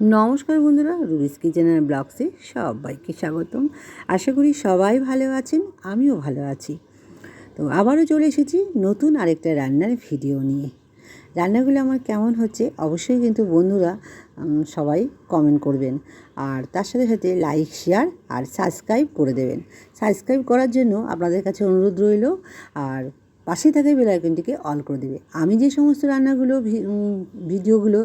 নমস্কার বন্ধুরা, রুবিস কিচেনের ব্লগসে সবাইকে স্বাগতম। আশা করি সবাই ভালো আছেন, আমিও ভালো আছি। তো আবারও চলে এসেছি নতুন আরেকটা রান্নার ভিডিও নিয়ে। রান্নাগুলো আমার কেমন হচ্ছে অবশ্যই কিন্তু বন্ধুরা সবাই কমেন্ট করবেন। আর তার সাথে সাথে লাইক শেয়ার আর সাবস্ক্রাইব করে দেবেন। সাবস্ক্রাইব করার জন্য আপনাদের কাছে অনুরোধ রইল। আর পাশে থাকা বেল আইকনটিকে অল করে দেবে। আমি যে সমস্ত রান্নাগুলো ভিডিওগুলো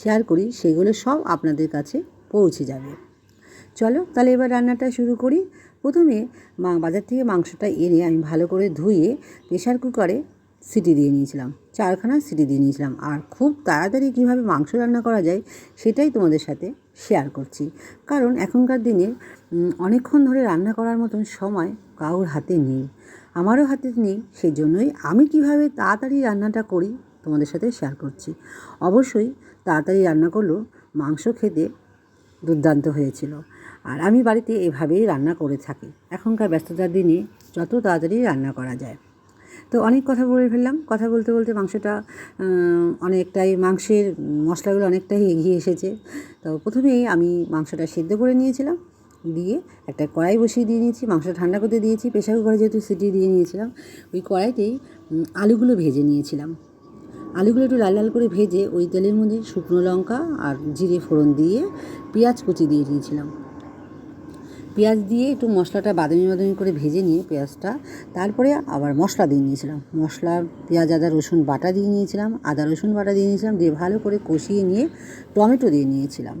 শেয়ার করি, সেগুলো সব আপনাদের কাছে পৌঁছে যাবে। চলো, তাহলে এবার রান্নাটা শুরু করি। প্রথমে মা, বাজার থেকে মাংসটা এনে আমি ভালো করে ধুয়ে প্রেশার কুকারে সিটি দিয়ে নিয়েছিলাম। চারখানা সিটি দিয়ে নিয়েছিলাম। আর খুব তাড়াতাড়ি কীভাবে মাংস রান্না করা যায়, সেটাই তোমাদের সাথে শেয়ার করছি। কারণ এখনকার দিনে অনেকক্ষণ ধরে রান্না করার মতন সময় কারোর হাতে নেই। আমারও হাতে নেই সেই জন্যই আমি কীভাবে তাড়াতাড়ি রান্নাটা করি তোমাদের সাথে শেয়ার করছি। অবশ্যই তাড়াতাড়ি রান্না করলেও মাংস খেতে দুর্দান্ত হয়েছিল। আর আমি বাড়িতে এভাবেই রান্না করে থাকি। এখনকার ব্যস্ততার দিনে যত তাড়াতাড়ি রান্না করা যায়। তো অনেক কথা বলে ফেললাম। কথা বলতে বলতে মাংসটা অনেকটাই মাংসের মশলাগুলো অনেকটাই এগিয়ে এসেছে। তো প্রথমেই আমি মাংসটা সেদ্ধ করে নিয়েছিলাম। দিয়ে একটা কড়াই বসিয়ে দিয়ে নিয়েছি, মাংসটা ঠান্ডা করতে দিয়েছি প্রেশার কুকারে যেহেতু সিটি দিয়ে নিয়েছিলাম, ওই কড়াইতেই আলুগুলো ভেজে নিয়েছিলাম। আলুগুলো একটু লাল লাল করে ভেজে ওই তেলের মধ্যে শুকনো লঙ্কা আর জিরে ফোড়ন দিয়ে পেঁয়াজ কুচি দিয়ে নিয়েছিলাম পেঁয়াজ দিয়ে একটু মশলাটা বাদামি বাদামি করে ভেজে নিয়ে পেঁয়াজটা, তারপরে আবার মশলা দিয়ে নিয়েছিলাম। মশলা, পেঁয়াজ, আদা, রসুন বাটা দিয়ে নিয়েছিলাম, আদা, রসুন বাটা দিয়ে নিয়েছিলাম, দিয়ে ভালো করে কষিয়ে নিয়ে টমেটো দিয়ে নিয়েছিলাম।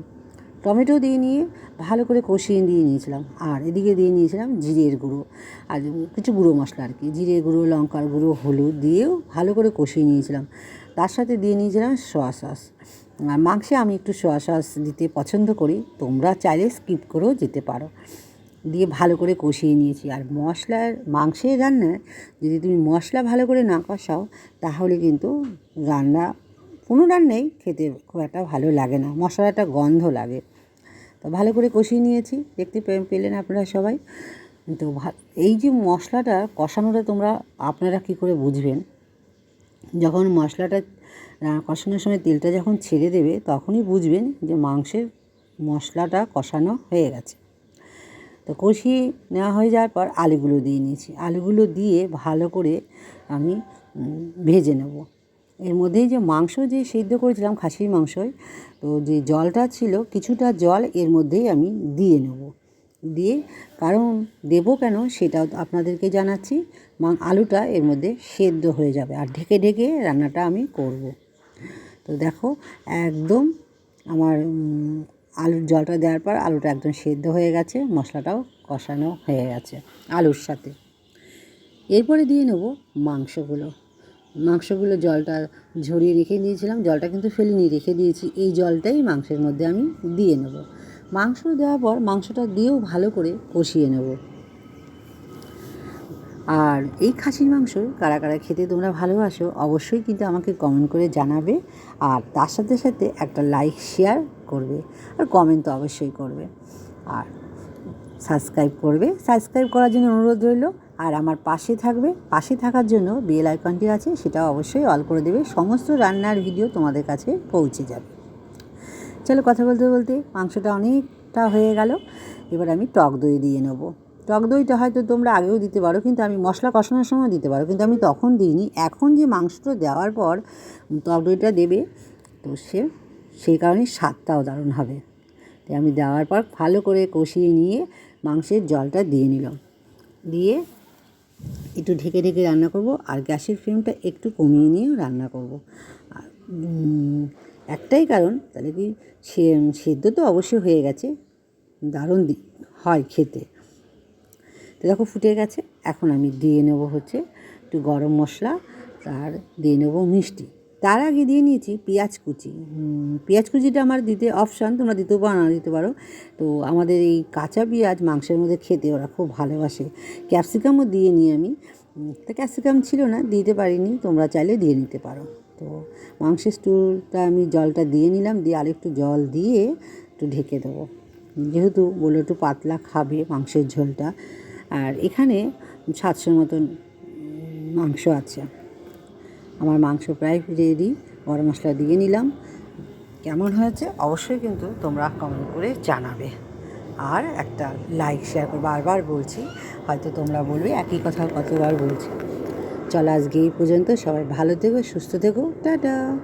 টমেটো দিয়ে নিয়ে ভালো করে কষিয়ে দিয়ে নিয়েছিলাম। আর এদিকে দিয়ে নিয়েছিলাম জিরের গুঁড়ো। আর কিছু গুঁড়ো মশলা আর কি। জিরের গুঁড়ো, লঙ্কার গুঁড়ো, হলুদ দিয়েও ভালো করে কষিয়ে নিয়েছিলাম। তার সাথে দিয়ে নিয়েছিলাম সোয়া সস। আর মাংসে আমি একটু সোয়া সস দিতে পছন্দ করি। তোমরা চাইলে স্কিপ করেও যেতে পারো। দিয়ে ভালো করে কষিয়ে নিয়েছি। আর মশলার, মাংসের রান্নায় যদি তুমি মশলা ভালো করে না কষাও, তাহলে কিন্তু রান্না কোনো রান্নাই খেতে খুব একটা ভালো লাগে না। মশলাটা গন্ধ লাগে। ভালো করে কষিয়ে নিয়েছি। দেখতে পেলেন আপনারা সবাই। তো এই যে মশলাটা কষানোটা তোমরা আপনারা কী করে বুঝবেন? যখন মশলাটা কষানোর সময় তেলটা যখন ছেড়ে দেবে, তখনই বুঝবেন যে মাংসের মশলাটা কষানো হয়ে গেছে। তো কষিয়ে নেওয়া হয়ে যাওয়ার পর আলুগুলো দিয়ে নিয়েছি। আলুগুলো দিয়ে ভালো করে আমি ভেজে নেব। এর মধ্যেই যে মাংস যে সিদ্ধ করেছিলাম, খাসির মাংসই, তো যে জলটা ছিল, কিছুটা জল এর মধ্যেই আমি দিয়ে নেব। দিয়ে কারণ দেবো কেন সেটাও আপনাদেরকে জানাচ্ছি, মা- আলুটা এর মধ্যে সেদ্ধ হয়ে যাবে আর ঢেকে ঢেকে রান্নাটা আমি করব। তো দেখো, একদম আমার আলুর জলটা দেওয়ার পর আলুটা একদম সেদ্ধ হয়ে গেছে, মশলাটাও কষানো হয়ে গেছে আলুর সাথে। এরপরে দিয়ে নেব মাংসগুলো। মাংসগুলো জলটা ঝরিয়ে রেখে দিয়েছিলাম। জলটা কিন্তু ফেলিনি, রেখে দিয়েছি। এই জলটাই মাংসের মধ্যে আমি দিয়ে নেব। মাংস দেওয়ার পর মাংসটা দিয়েও ভালো করে কষিয়ে নেব। আর এই খাসির মাংস কারা কারা খেতে তোমরা ভালোবাসো অবশ্যই কিন্তু আমাকে কমেন্ট করে জানাবে। আর তার সাথে সাথে একটা লাইক শেয়ার করবে। আর কমেন্ট তো অবশ্যই করবে। আর সাবস্ক্রাইব করবে। সাবস্ক্রাইব করার জন্য অনুরোধ রইল। আর আমার পাশে থাকবে, পাশে থাকার জন্য বেল আইকনটি আছে, সেটাও অবশ্যই অল করে দেবে, সমস্ত রান্নার ভিডিও তোমাদের কাছে পৌঁছে যাবে। চলো কথা বলতে বলতে মাংসটা অনেকটা হয়ে গেল, এবার আমি টক দই দিয়ে নেব। টক দইটা হয়তো তোমরা আগেও দিতে পারো, কিন্তু আমি মশলা কষানোর সময় দিতে পারো, কিন্তু আমি তখন দিইনি। এখন যে মাংসটা দেওয়ার পর টক দইটা দেবে, তো সে, সেই কারণে স্বাদটাও দারুণ হবে। তাই আমি দেওয়ার পর ভালো করে কষিয়ে নিয়ে মাংসের জলটা দিয়ে নিলাম। দিয়ে একটু ঢেকে ঢেকে রান্না করব আর গ্যাসের ফ্লেমটা একটু কমিয়ে নিয়েও রান্না করব। আর একটাই কারণ, তাহলে কি সেদ্ধ তো অবশ্যই হয়ে গেছে, দারুণ হয় খেতে। তো দেখো ফুটে গেছে, এখন আমি দিয়ে নেব হচ্ছে একটু গরম মশলা, আর দিয়ে নেব মিষ্টি। তার আগে দিয়ে নিয়েছি পেঁয়াজ কুচি। পেঁয়াজ কুচিটা আমার দিতে অপশান তোমরা দিতেও পারো, না দিতে পারো। তো আমাদের এই কাঁচা পেঁয়াজ মাংসের মধ্যে খেতে ওরা খুব ভালোবাসে। ক্যাপসিকামও দিয়ে নিই আমি। তো ক্যাপসিকাম ছিল না, দিতে পারিনি, তোমরা চাইলে দিয়ে নিতে পারো। তো মাংসের স্টুলটা আমি জলটা দিয়ে নিলাম, দিয়ে আরেকটু জল দিয়ে একটু ঢেকে দেবো। যেহেতু বলে একটু পাতলা খাবে মাংসের ঝোলটা। আর এখানে সাতশোর মতন মাংস আছে। আমার মাংস প্রায় ফিরিয়ে দিই গরম মশলা দিয়ে নিলাম। কেমন হয়েছে? অবশ্যই কিন্তু তোমরা কমেন্ট করে জানাবে। আর একটা লাইক শেয়ার করে বারবার বলছি, হয়তো তোমরা বলবে একই কথা কতবার বলছি। চলো আজকে এই পর্যন্ত। সবাই ভালো থেকো, সুস্থ থেকো। টাটা!